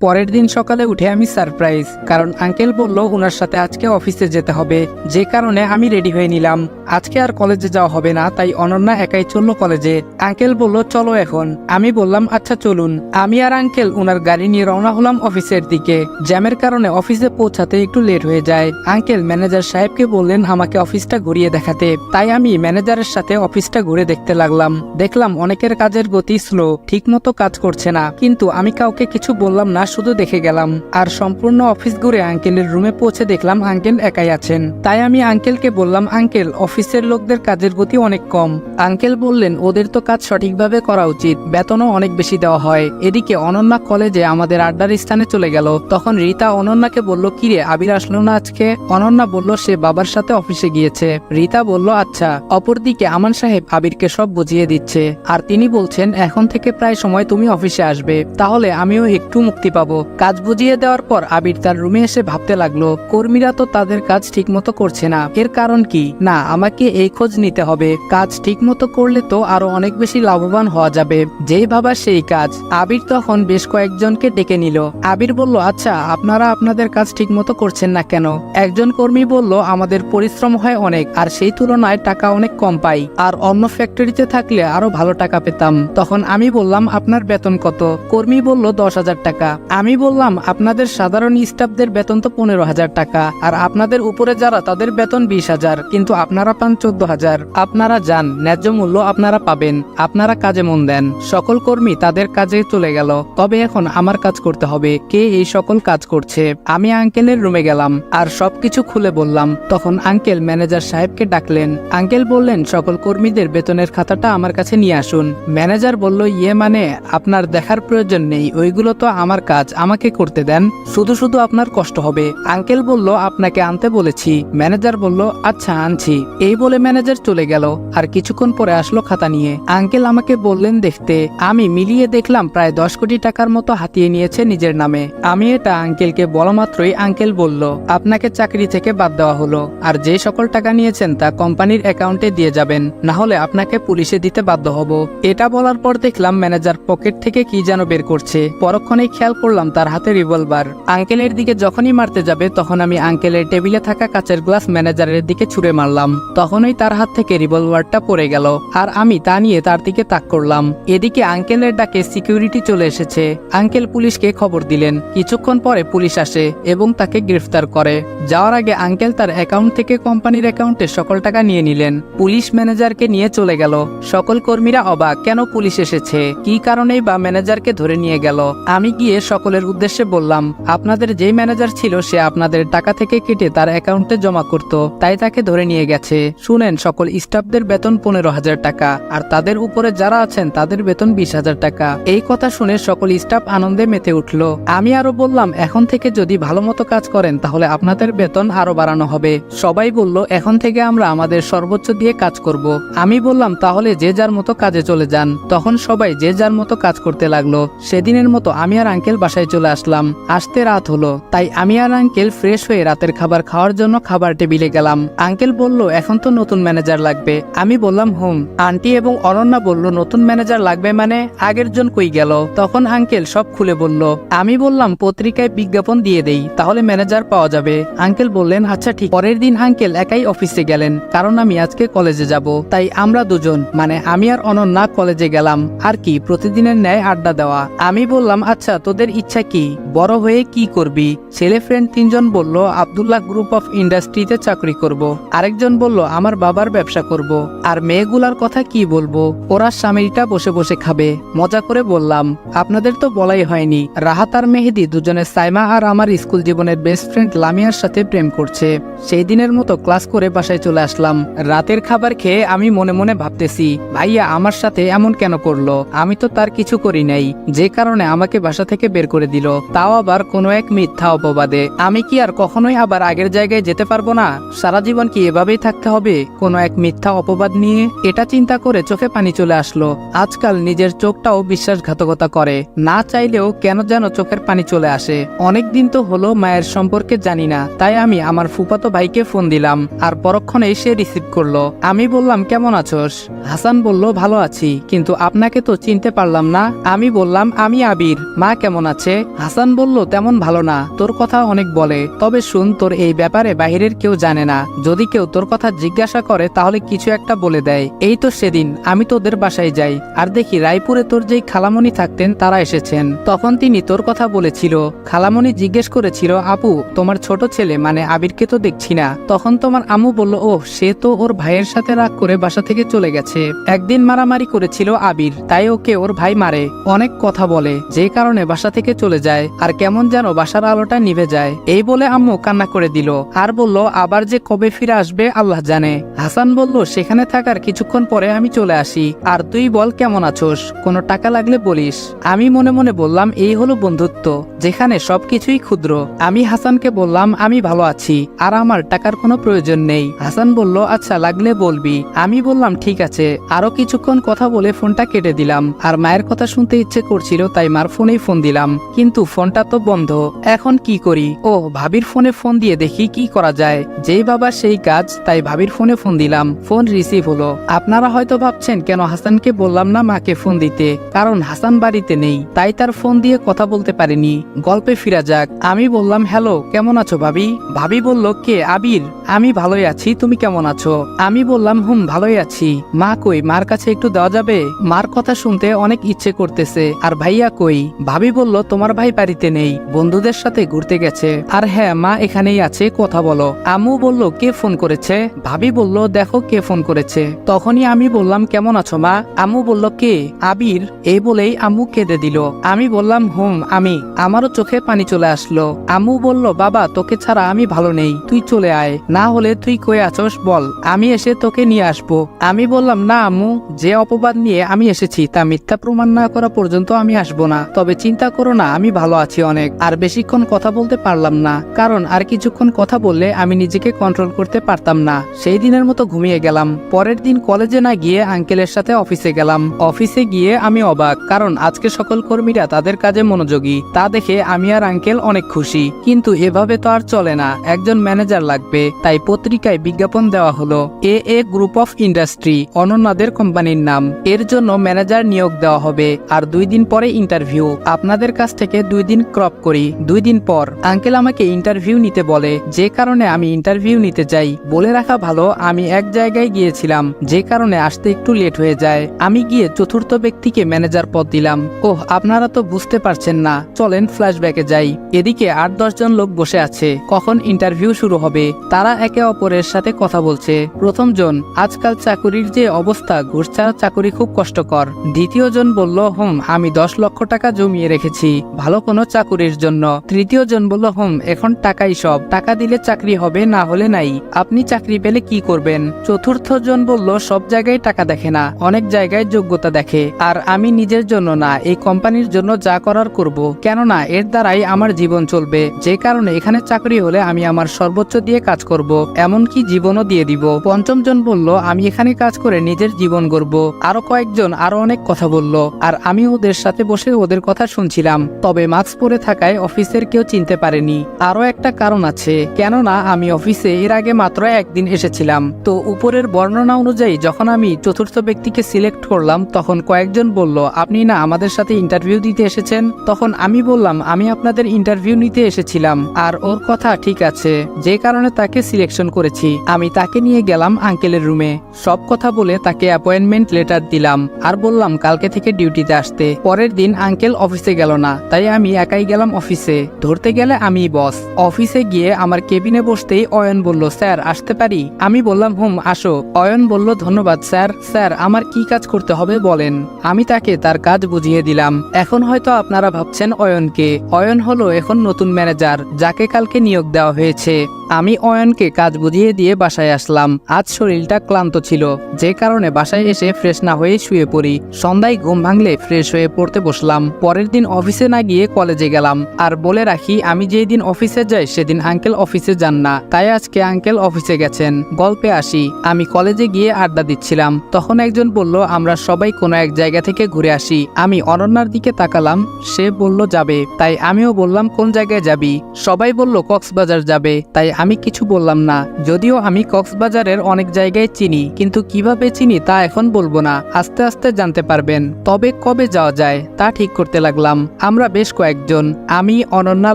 পরের দিন সকালে উঠে আমি সারপ্রাইজ, কারণ আঙ্কেল বলল ওনার সাথে আজকে অফিসে যেতে হবে, যে কারণে আমি রেডি হয়ে নিলাম। আজকে আর কলেজে যাওয়া হবে না, তাই অনন্যা একাই চলল কলেজে। আঙ্কেল বলল, চলো এখন। আমি বললাম আচ্ছা চলুন। আমি আর আঙ্কেল ওনার গাড়ি নিয়ে রওনা হলাম অফিসের দিকে। জ্যামের কারণে অফিসে পৌঁছাতে একটু লেট হয়ে যায়। আঙ্কেল ম্যানেজার সাহেবকে বললেন, আমাকে অফিসটা ঘুরিয়ে দেখাতে। তাই আমি ম্যানেজারের সাথে অফিসটা ঘুরে দেখতে লাগলাম। দেখলাম অনেকের কাজের গতি স্লো ঠিক মতো কাজ করছে না। কিন্তু আমি কাউকে কিছু বললাম না শুধু দেখে গেলাম। আর সম্পূর্ণ অফিস ঘুরে আঙ্কেলের রুমে পৌঁছে দেখলাম আঙ্কেল একাই আছেন। তাই আমি আঙ্কেলকে বললাম, আঙ্কেল, অফিসের লোকদের কাজের গতি অনেক কম। আঙ্কেল বললেন, ওদের তো কাজ সঠিকভাবে করা উচিত। বেতনও অনেক বেশি দেওয়া হয়। এদিকে অনন্যা কলেজে আমাদের আড্ডার স্থানে চলে গেল। তখন রীতা অনন্যাকে বলল কিরে আবির আসলো না আজকে? অনন্যা বলল, সে বাবার সাথে অফিসে গিয়েছে। রীতা বলল আচ্ছা। অপরদিকে আমান সাহেব আবিরকে সব বুঝিয়ে দিচ্ছে। আর তিনি বলছেন, এখন থেকে প্রায় সময় তুমি অফিসে আসবে। তাহলে আমিও একটু মুক্তি পাবো। কাজ বুঝিয়ে দেওয়ার পর আবির তার রুমে এসে ভাবতে লাগল, কর্মীরা তো তাদের কাজ ঠিকমতো করছে না। এর কারণ কি? না, আমাকে এই খোঁজ নিতে হবে। কাজ ঠিকমতো করলে তো আরও অনেক বেশি লাভবান হওয়া যাবে। যেই ভাবা সেই কাজ। আবির তখন বেশ কয়েকজনকে ডেকে নিল। আবির বলল আচ্ছা আপনারা আপনাদের কাজ ঠিকমতো করছেন না কেন? একজন কর্মী বলল, আমাদের পরিশ্রম হয় অনেক, আর সেই তুলনায় টাকা অনেক কম পাই, আর অন্য ফ্যাক্টরিতে থাকলে আরও ভালো টাকা পেতাম। তখন আমি বললাম, আপনার বেতন কত? কর্মী বলল, দশ হাজার টাকা। আমি বললাম, আপনাদের সাধারণ স্টাফদের বেতন তো পনেরো হাজার টাকা, আর আপনাদের উপরে যারা, তাদের বেতন বিশ হাজার, কিন্তু আপনারা পান চোদ্দ হাজার। আপনারা যান, ন্যায্য মূল্য আপনারা পাবেন, আপনারা কাজে মন দেন। সকল কর্মী তাদের কাজে চলে গেল। তবে এখন আমার কাজ করতে হবে, কে এই সকল কাজ করছে? আমি আঙ্কেলের রুমে গেলাম, আর সবকিছু খুলে বললাম। তখন আঙ্কেল ম্যানেজার সাহেবকে ডাকলেন। আঙ্কেল বললেন, সকল কর্মীদের বেতনের খাতাটা আমার কাছে নিয়ে আসুন। ম্যানেজার বলল ইয়ে মানে আপনার দেখার প্রয়োজন নেই, ওইগুলো তো আমার কাজ। আমাকে করতে দেন। শুধু শুধু আপনার কষ্ট হবে। আঙ্কেল বলল, আপনাকে আনতে বলেছি। ম্যানেজার বলল আচ্ছা আনছি। এই বলে ম্যানেজার চলে গেল। আর কিছুক্ষণ পরে আসলো খাতা নিয়ে। আঙ্কেল আমাকে বললেন, দেখতে। আমি মিলিয়ে দেখলাম, প্রায় দশ কোটি টাকার মতো হাতিয়ে নিয়েছে নিজের নামে। আমি এটা আঙ্কেলকে বলা মাত্রই আঙ্কেল বলল, আপনাকে চাকরি থেকে বাদ দেওয়া হলো। আর যে সকল টাকা নিয়েছেন তা কোম্পানির অ্যাকাউন্টে দিয়ে যাবেন। না হলে আপনাকে পুলিশে দিতে বাধ্য হব। এটা বলার পর দেখলাম ম্যানেজার পকেট থেকে কি যেন বের করছে। পরক্ষণেই খেয়াল করলাম তার হাতে রিভলভার। আঙ্কেলের দিকে যখনই মারতে যাবে, তখন আমি আঙ্কেলের টেবিলে থাকা কাচের গ্লাস ম্যানেজারের দিকে ছুড়ে মারলাম। তখনই তার হাত থেকে রিভলভারটা পড়ে গেল, আর আমি তা নিয়ে তার দিকে তাক করলাম। এদিকে আঙ্কেলের ডাকে সিকিউরিটি চলে এসেছে। আঙ্কেল পুলিশকে খবর দিলেন। কিছুক্ষণ পরে পুলিশ আসে এবং তাকে গ্রেফতার করে। যাওয়ার আগে আঙ্কেল তার অ্যাকাউন্ট থেকে কোম্পানির অ্যাকাউন্টে সকল টাকা নিয়ে নিলেন। পুলিশ ম্যানেজারকে নিয়ে চলে গেল। সকল কর্মীরা অবাক, কেন পুলিশ এসেছে? কি কারণেই বা ম্যানেজারকে ধরে নিয়ে গেল? আমি গিয়ে সকলের উদ্দেশ্যে বললাম, আপনাদের যেই ম্যানেজার ছিল সে আপনাদের টাকা থেকে কেটে তার অ্যাকাউন্টে জমা করত, তাই তাকে ধরে নিয়ে গেছে। শুনেন, সকল স্টাফদের বেতন পনেরো হাজার টাকা, আর তাদের উপরে যারা আছেন তাদের বেতন বিশ হাজার টাকা। এই কথা শুনে সকল স্টাফ আনন্দে মেতে উঠল। আমি আরও বললাম, এখন থেকে যদি ভালো মতো কাজ করেন তাহলে আপনাদের বেতন আরও বাড়ানো হবে। সবাই বলল, এখন থেকে আমরা আমাদের সর্বোচ্চ দিয়ে কাজ করব। আমি বললাম, তাহলে যে যার মতো কাজে চলে যান। তখন সবাই যে যার মতো কাজ করতে লাগল। সেদিনের মতো আমি আর আঙ্কেল বাসায় চলে আসলাম। আসতে রাত হলো, তাই আমি আর আঙ্কেল ফ্রেশ হয়ে রাতের খাবার খাওয়ার জন্য খাবার টেবিলে গেলাম। আঙ্কেল বলল, এখন তো নতুন ম্যানেজার লাগবে। আমি বললাম, হুম। আন্টি এবং অনন্যা বলল, নতুন ম্যানেজার লাগবে মানে আগের জন কই গেল? তখন আঙ্কেল সব খুলে বলল, আমি বললাম, পত্রিকায় বিজ্ঞাপন দিয়ে দেই, তাহলে ম্যানেজার পাওয়া যাবে। আঙ্কেল বললেন আচ্ছা ঠিক। পরের দিন আঙ্কেল একাই অফিসে গেলেন, কারণ আমি আজকে কলেজে যাব। তাই আমরা দুজন মানে আমি আর অনন্যা কলেজে গেলাম। আর কি, প্রতিদিনের ন্যায় আড্ডা দেওয়া। আমি বললাম আচ্ছা তোদের ইচ্ছা কি? বড় হয়ে কি করবি? ছেলে ফ্রেন্ড তিনজন বলল, আব্দুল্লাহ গ্রুপ অফ ইন্ডাস্ট্রিতে চাকরি করব। আরেকজন বলল, আমার বাবার ব্যবসা করব। আর মেয়েগুলার কথা কি বলব? ওরা স্বামীটা বসে বসে খাবে। মজা করে বললাম, আপনাদের তো বলাই হয়নি। রাহাত আর মেহেদি দুজনে সাইমা আর আমার স্কুল জীবনের বেস্ট ফ্রেন্ড লামিয়ার সাথে প্রেম করছে। সেই দিনের মতো ক্লাস করে বাসায় চলে আসলাম। রাতের খাবার খেয়ে আমি মনে মনে ভাবতেছি, ভাইয়া, আমার সাথে এমন কেন করল? আমি তো তার কিছু করি নাই। যে কারণে আমাকে বাসা থেকে বের করে দিল। তাও আবার কোনো এক মিথ্যা অপবাদে। আমি কি আর কখনোই আবার আগের জায়গায় যেতে পারব না? সারা জীবন কি এভাবেই থাকতে হবে? কোনো এক মিথ্যা অপবাদ নিয়ে এটা চিন্তা করে চোখে পানি চলে আসলো। আজকাল নিজের চোখটাও বিশ্বাসঘাতকতা করে। না চাইলেও কেন যেন চোখের পানি চলে আসে। অনেক দিন তো হলো মায়ের সম্পর্কে জানি না। তাই আমি আমার ফুপাতো ভাইকে ফোন দিলাম। আর পরক্ষণে সে রিসিভ করল। আমি বললাম, কেমন আছোস? হাসান বলল, ভালো আছি। কিন্তু আপনাকে তো চিনতে পারলাম না। আমি বললাম, আমি আবির। মা কেমন আছে। হাসান বলল, তেমন ভালো না। তোর কথা অনেক বলে। তবে শুন, তোর এই ব্যাপারে বাহিরের কেউ জানে না। যদি কেউ তোর কথা জিজ্ঞাসা করে, তাহলে কিছু একটা বলে দেয়। এই তো সেদিন, আমি তোদের বাসায় যাই। আর দেখি, রায়পুরে তোর যেই খালামণি থাকতেন, তারা এসেছেন। তখন তিনি তোর কথা বলেছিল। খালামণি জিজ্ঞেস করেছিল, আপু, তোমার ছোট ছেলে মানে আবিরকে তো দেখছি না। তখন তোমার আম্মু বলল ও সে তো ওর ভাইয়ের সাথে রাগ করে বাসা থেকে চলে গেছে। একদিন মারামারি করেছিল আবির, তাই ওকে ওর ভাই মারে। অনেক কথা বলে। যে কারণে বাসা থেকে চলে যায়, আর কেমন যেন বাসার আলোটা নিভে যায়। এই বলে আম্মু কান্না করে দিল, আর বলল, আবার যে কবে ফিরে আসবে, আল্লাহ জানে। হাসান বলল, সেখানে থাকার কিছুক্ষণ পরে আমি চলে আসি। আর তুই বল, কেমন আছোস? কোনো টাকা লাগলে বলিস? আমি মনে মনে বললাম, এই হলো বন্ধুত্ব, যেখানে সবকিছুই ক্ষুদ্র। আমি হাসানকে বললাম, আমি ভালো আছি, আর আমার টাকার কোনো প্রয়োজন নেই। হাসান বলল আচ্ছা লাগলে বলবি। আমি বললাম, ঠিক আছে। আরও কিছুক্ষণ কথা বলে ফোনটা কেটে দিলাম, আর মায়ের কথা শুনতে ইচ্ছে করছিল, তাই মার ফোনেই ফোন দিলাম। কিন্তু ফোনটা তো বন্ধ, এখন কি করি? ও ভাবির ফোনে ফোন দিয়ে দেখি কি করা যায়। যেই বাবা সেই কাজ, তাই ভাবির ফোনে ফোন দিলাম। ফোন রিসিভ হলো। আপনারা হয়তো ভাবছেন, কেন হাসানকে বললাম না মাকে ফোন দিতে? কারণ হাসান বাড়িতে নেই, তাই তার ফোন দিয়ে কথা বলতে পারিনি। গল্পে ফিরা যাক। আমি বললাম, হ্যালো, কেমন আছো ভাবি? ভাবি বলল, কে? আবির? আমি ভালোই আছি, তুমি কেমন আছো? আমি বললাম, হুম, ভালোই আছি। মা কই? মার কাছে একটু দেওয়া যাবে? মার কথা শুনতে অনেক ইচ্ছে করতেছে। আর ভাইয়া কই? ভাবি বলল তোমার ভাই বাড়িতে নেই, বন্ধুদের সাথে ঘুরতে গেছে। আর হ্যাঁ মা এখানেই আছে, কথা বলো। আম্মু বলল, কে ফোন করেছে? ভাবি বলল, দেখো কে ফোন করেছে। তখনই আমি বললাম, কেমন আছো মা? আম্মু বলল, কে? আবির। এই বলেই আম্মু কেঁদে দিল। আমি বললাম, হুম, আমি। আমারও চোখে পানি চলে আসলো। আম্মু বলল, বাবা, তোকে ছাড়া আমি ভালো নেই, তুই চলে আয়। না হলে তুই কই আছোস, বল। আমি এসে তোকে নিয়ে আসব। আমি বললাম, না আম্মু, যে অপবাদ নিয়ে আমি এসেছি, তা মিথ্যা প্রমাণ না করা পর্যন্ত আমি আসব না। তবে চিন্তা করো না, আমি ভালো আছি অনেক। আর বেশিক্ষণ কথা বলতে পারলাম না, কারণ আর কিছুক্ষণ কথা বললে আমি নিজেকে কন্ট্রোল করতে পারতাম না। সেই দিনের মতো ঘুমিয়ে গেলাম। পরের দিন কলেজে না গিয়ে আঙ্কেলের সাথে অফিসে গেলাম। অফিসে গিয়ে আমি অবাক, কারণ আজকে সকল কর্মীরা তাদের কাজে মনোযোগী। তা দেখে আমি আর আঙ্কেল অনেক খুশি। কিন্তু এভাবে তো আর চলে না, একজন ম্যানেজার লাগবে। তাই পত্রিকায় বিজ্ঞাপন দেওয়া হলো। A A group of industry অনন্যাদের কোম্পানির নাম। এর জন্য ম্যানেজার নিয়োগ দেওয়া হবে। আর দুই দিন পরে ইন্টারভিউ আপনাদের কাছ থেকে দুই দিন ক্রপ করি। দুই দিন পর আঙ্কেল আমাকে ইন্টারভিউ নিতে বলে, যে কারণে আমি ইন্টারভিউ নিতে যাই, বলে রাখা ভালো, আমি এক জায়গায় গিয়েছিলাম, যে কারণে আসতে একটু লেট হয়ে যায়। আমি গিয়ে চতুর্থ ব্যক্তিকে ম্যানেজার পদ দিলাম। ওহ, আপনারা তো বুঝতে পারছেন না। চলেন ফ্ল্যাশব্যাকে যাই। এদিকে আট দশজন লোক বসে আছে। কখন ইন্টারভিউ শুরু হবে? তারা একে অপরের সাথে কথা বলছে। প্রথম জন, আজকাল চাকুরির যে অবস্থা, ঘুষ চাকুরি খুব কষ্টকর। দ্বিতীয় জন বলল, হুম, আমি দশ লক্ষ টাকা জমিয়ে রেখেছি। ভালো কোনো চাকুরির জন্য। তৃতীয় জন বলল, হুম, এখন টাকাই সব। টাকা দিলে চাকরি হবে, না হলে নাই। আপনি চাকরি পেলে কি করবেন? চতুর্থ জন বলল, সব জায়গায় টাকা দেখে না। অনেক জায়গায় যোগ্যতা দেখে। আর আমি নিজের জন্য না, এই কোম্পানির জন্য যা করার করব। কেননা, এর দ্বারাই আমার জীবন চলবে। যে কারণে এখানে চাকরি হলে আমি আমার সর্বোচ্চ দিয়ে কাজ করব, এমনকি জীবনও দিয়ে দিব। পঞ্চম জন বলল, আমি এখানে কাজ করে নিজের জীবন গড়ব। আরও কয়েকজন আরও অনেক কথা বলল। আর আমি ওদের সাথে বসে ওদের কথা শুনছিলাম। তবে মাস্ক পরে থাকায় অফিসের কেউ চিনতে পারেনি। আরও একটা কারণ আছে, কেননা আমি অফিসে এর আগে মাত্র একদিন এসেছিলাম। তো উপরের বর্ণনা অনুযায়ী, যখন আমি চতুর্থ ব্যক্তিকে সিলেক্ট করলাম, তখন কয়েকজন বলল, আপনি না আমাদের সাথে ইন্টারভিউ দিতে এসেছেন? তখন আমি বললাম, আমি আপনাদের ইন্টারভিউ নিতে এসেছিলাম, আর ওর কথা ঠিক আছে, যে কারণে তাকে সিলেকশন করেছি। আমি তাকে নিয়ে গেলাম আঙ্কেলের রুমে। সব কথা বলে তাকে অ্যাপয়েন্টমেন্ট লেটার দিলাম, আর বললাম, কালকে থেকে ডিউটিতে আসতে। পরের দিন আঙ্কেল অফিসে গেল না, তাই আমি একাই গেলাম অফিসে। ধরতে গেলে আমি বস অফিসে গিয়ে আমার কেবিনে বসতেই অয়ন বলল, স্যার, আসতে পারি? আমি বললাম, হুম, আসো। অয়ন বলল, ধন্যবাদ, স্যার। স্যার, আমার কি কাজ করতে হবে বলেন? আমি তাকে তার কাজ বুঝিয়ে দিলাম। এখন হয়তো আপনারা ভাবছেন অয়নকে। অয়ন হলো এখন নতুন ম্যানেজার যাকে কালকে নিয়োগ দেওয়া হয়েছে। আমি অয়নকে কাজ বুঝিয়ে দিয়ে বাসায় আসলাম। আজ শরীরটা ক্লান্ত ছিল। যে কারণে বাসায় এসে ফ্রেশ না হয়ে শুয়ে পড়ি। সন্ধ্যায় ঘুম ভাঙলে ফ্রেশ হয়ে পড়তে বসলাম। পরের দিন অফিসে না গিয়ে কলেজে গেলাম। আর বলে রাখি, আমি যেই দিন অফিসে যাই, সেদিন আঙ্কেল অফিসে যান না। তাই আজকে আঙ্কেল অফিসে গেছেন। গল্পে আসি। আমি কলেজে গিয়ে আড্ডা দিচ্ছিলাম। তখন একজন বলল, আমরা সবাই কোনো এক জায়গা থেকে ঘুরে আসি। আমি অনন্যার দিকে তাকালাম। সে বলল, যাবে। তাই আমিও বললাম, কোন জায়গায় যাবি? সবাই বলল, কক্সবাজার যাবে। তাই আমি কিছু বললাম না। যদিও আমি কক্সবাজারের অনেক জায়গায় চিনি, কিন্তু কীভাবে চিনি তা এখন বলব না। আস্তে আস্তে জানতে পারবেন। তবে কবে যাওয়া যায়, তা ঠিক করতে লাগলাম। আমরা বেশ কয়েকজন। আমি, অনন্যা,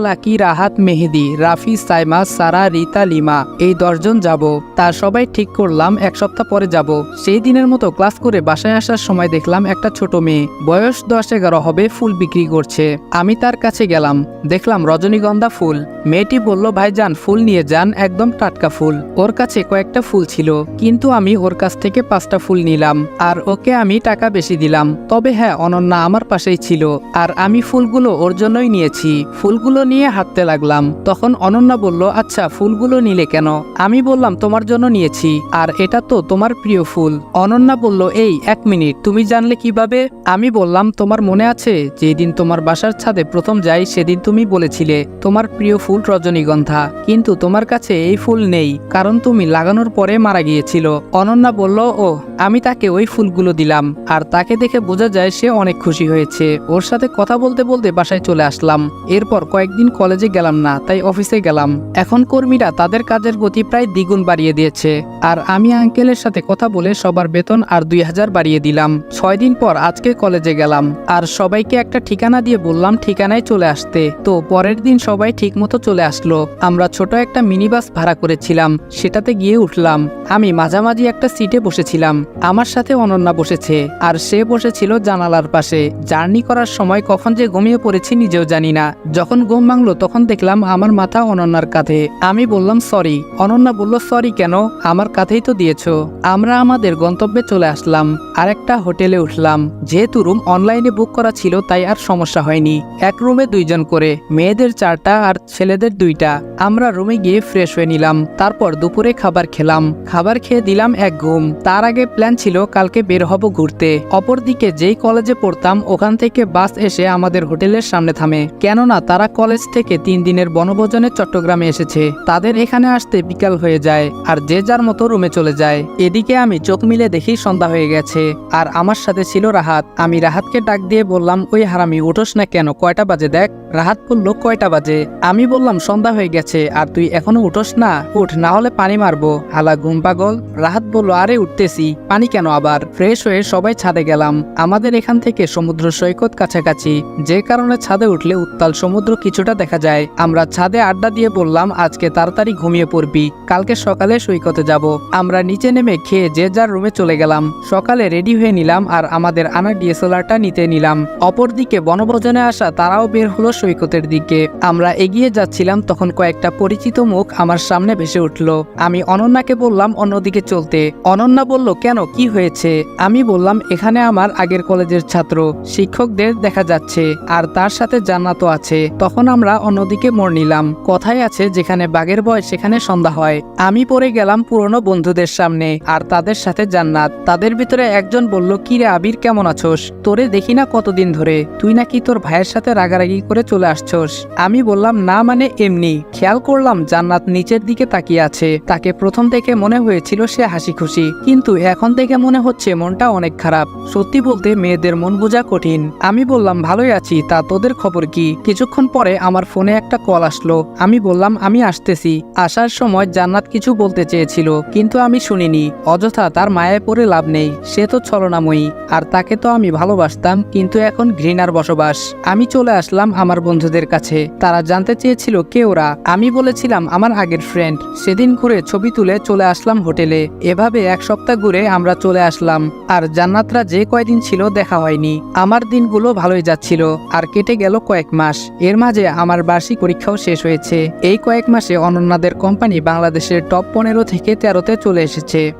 লাকি, রাহাত, মেহেদি, রাফি, সাইমা, সারা, রিতা, লিমা, এই দশজন যাব। তার সবাই ঠিক করলাম, এক সপ্তাহ পরে যাব। সেই দিনের মতো ক্লাস করে বাসায় আসার সময় দেখলাম একটা ছোট মেয়ে। বয়স দশ এগারো হবে, ফুল বিক্রি করছে। আমি তার কাছে গেলাম। দেখলাম রজনীগন্ধা ফুল। মেয়েটি বলল, ভাই যান, ফুল নিয়ে যান, একদম টাটকা ফুল। ওর কাছে কয়েকটা ফুল ছিল, কিন্তু আমি ওর কাছ থেকে পাঁচটা ফুল নিলাম। আর ওকে আমি টাকা বেশি দিলাম। তবে হ্যাঁ অনন্যা আমার পাশেই ছিল। আর আমি ফুলগুলো ওর জন্যই নিয়েছি। ফুলগুলো নিয়ে হাঁটতে লাগলাম। তখন অনন্যা বলল আচ্ছা ফুলগুলো নিলে কেন? আমি বললাম, তোমার জন্য নিয়েছি, আর এটা তো তোমার প্রিয় ফুল। অনন্যা বলল, এই, এক মিনিট, তুমি জানলে কীভাবে? আমি বললাম, তোমার মনে আছে, যেদিন তোমার বাসার ছাদে প্রথম যাই, সেদিন তুমি বলেছিলে, তোমার প্রিয় ফুল রজনীগন্ধা। কিন্তু তোমার কাছে এই ফুল নেই, কারণ তুমি লাগানোর পরে মারা গিয়েছিল। অনন্যা বলল ও আমি তাকে ওই ফুলগুলো দিলাম, আর তাকে দেখে বোঝা যায় সে অনেক খুশি হয়েছে। ওর সাথে কথা বলতে বলতে বলতে বাসায় চলে আসলাম। এরপর কয়েকদিন কলেজে গেলাম না, তাই অফিসে গেলাম। এখন কর্মীরা তাদের কাজের গতি প্রায় দ্বিগুণ বাড়িয়ে দিয়েছে। আর আমি আঙ্কেলের সাথে কথা বলে সবার বেতন আর দুই হাজার বাড়িয়ে দিলাম। ছয় দিন পর আজকে কলেজে গেলাম। আর সবাইকে একটা ঠিকানা দিয়ে বললাম ঠিকানায় চলে আসতে। তো পরের দিন সবাই ঠিকমতো চলে আসলো। আমরা ছোট একটা মিনি বাস ভাড়া করেছিলাম, সেটাতে গিয়ে উঠলাম। আমি মাঝামাঝি একটা সিটে বসেছিলাম। আমার সাথে অনন্যা বসেছে, আর সে বসেছিল জানালার পাশে। জার্নি করার সময় কখন যে ঘুমিয়ে পড়েছি নিজেও জানি না। যখন ঘুম ভাঙলো তখন দেখলাম আমার মাথা অনন্যার কাঁধে। আমি বললাম, সরি। অনন্যা বলল, সরি কেন? আমার কাঁধেই তো দিয়েছ। আমরা আমাদের গন্তব্যে চলে আসলাম আর একটা হোটেলে উঠলাম। যেহেতু রুম অনলাইনে বুক করা ছিল, তাই আর সমস্যা হয়নি। এক রুমে দুইজন করে, মেয়েদের চারটা আর ছেলেদের দুইটা। আমরা রুমে গিয়ে ফ্রেশ হয়ে নিলাম। তারপর দুপুরে খাবার খেলাম। খাবার খেয়ে দিলাম এক ঘুম। তার আগে প্ল্যান ছিল, কালকে বের হব ঘুরতে। অপরদিকে যেই কলেজে পড়তাম, ওখান থেকে বাস এসে আমাদের হোটেলের সামনে থামে। কেননা তারা কলেজ থেকে তিন দিনের বনভোজনে চট্টগ্রামে এসেছে। তাদের এখানে আসতে বিকাল হয়ে যায় আর যে যার মতো রুমে চলে যায়। এদিকে আমি চোখ মিলে দেখি সন্ধ্যা হয়ে গেছে। আর আমার সাথে ছিল রাহাত। আমি রাহাতকে ডাক দিয়ে বললাম, ওই হারামি, উঠোস না কেন? কয়টা বাজে দেখ। রাহাত বলল, কয়টা বাজে? আমি বললাম, সন্ধ্যা হয়ে গেছে, আর তুই এখনও উঠোস না? উঠ, না হলে পানি মারবো। হালা ঘুম পাগল? রাহাত বলল, আরে, উঠতেছি। পানি কেন আবার? ফ্রেশ হয়ে সবাই ছাদে গেলাম। আমাদের এখান থেকে সমুদ্র সৈকত কাছাকাছি। যে কারণে ছাদে উঠলে উত্তাল সমুদ্র কিছুটা দেখা যায়। আমরা ছাদে আড্ডা দিয়ে বললাম, আজকে তাড়াতাড়ি ঘুমিয়ে পড়বি। কালকে সকালে সৈকতে যাব। আমরা নিচে নেমে খেয়ে যে যার রুমে চলে গেলাম। সকালে রেডি হয়ে নিলাম আর আমাদের আনা ডিএসএলআরটা নিতে নিলাম। অপরদিকে বনভোজনে আসা তারাও বের হলো সৈকতের দিকে। আমরা এগিয়ে যাচ্ছিলাম, তখন কয়েকটা পরিচিত মুখ আমার সামনে ভেসে উঠল। আমি অনন্যাকে বললাম, অন্যদিকে চলতে। অনন্যা বলল, কেন? কি হয়েছে? আমি বললাম, এখানে আমার আগের কলেজের ছাত্র। শিক্ষকদের দেখা যাচ্ছে। আর তার সাথে জান্নাতও আছে। তখন আমরা অন্যদিকে মোড় নিলাম। কথাই আছে, যেখানে বাঘের বয় সেখানে সন্ধ্যা হয়। আমি পড়ে গেলাম পুরনো বন্ধুদের সামনে, আর তাদের সাথে জান্নাত। তাদের ভিতরে একজন বলল, কি রে আবির, কেমন আছোস? তোরে দেখি না কতদিন ধরে? তুই নাকি তোর ভাইয়ের সাথে রাগারাগি করে চলে আসছোস? আমি বললাম, না মানে এমনি। খেয়াল করলাম, জান্নাত নিচের দিকে তাকিয়ে আছে। তাকে প্রথম থেকে মনে হয়েছিল সে হাসি খুশি কিন্তু এখন থেকে মনে হচ্ছে, মনটা অনেক খারাপ। সত্যি বলতে, মেয়েদের মন বোঝা কঠিন। আমি বললাম, ভালোই আছি তা তোদের খবর কি? কিছুক্ষণ পরে আমার ফোনে একটা কল আসলো। আমি বললাম, আমি আসতেছি। আসার সময় জান্নাত কিছু বলতে চেয়েছিল, কিন্তু আমি শুনিনি। অযথা তার মায়ায় পড়ে লাভ নেই। সে তো ছলনাময়ী, আর তাকে তো আমি ভালোবাসতাম, কিন্তু এখন ঘৃণার বসবাস। আমি চলে আসলাম আমার বন্ধুদের কাছে। তারা জানতে চেয়েছিল কে ওরা। আমি বলেছিলাম, আমার আগের ফ্রেন্ড। সেদিন ঘুরে ছবি তুলে চলে আসলাম হোটেলে। এভাবে এক সপ্তাহ ঘুরে আমরা চলে আসলাম। আর জান্নাতরা যে কয়দিন ছিল দেখা হয়নি। আমার দিনগুলো ভালোই যাচ্ছিল। আর কেটে গেল কয়েক মাস। এর মাঝে আমার বার্ষিক পরীক্ষাও শেষ হয়েছে। এই কয়েক মাসে অনন্যাদের কোম্পানি বাংলাদেশের টপ পনেরো থেকে তেরোতে চলে এসেছে।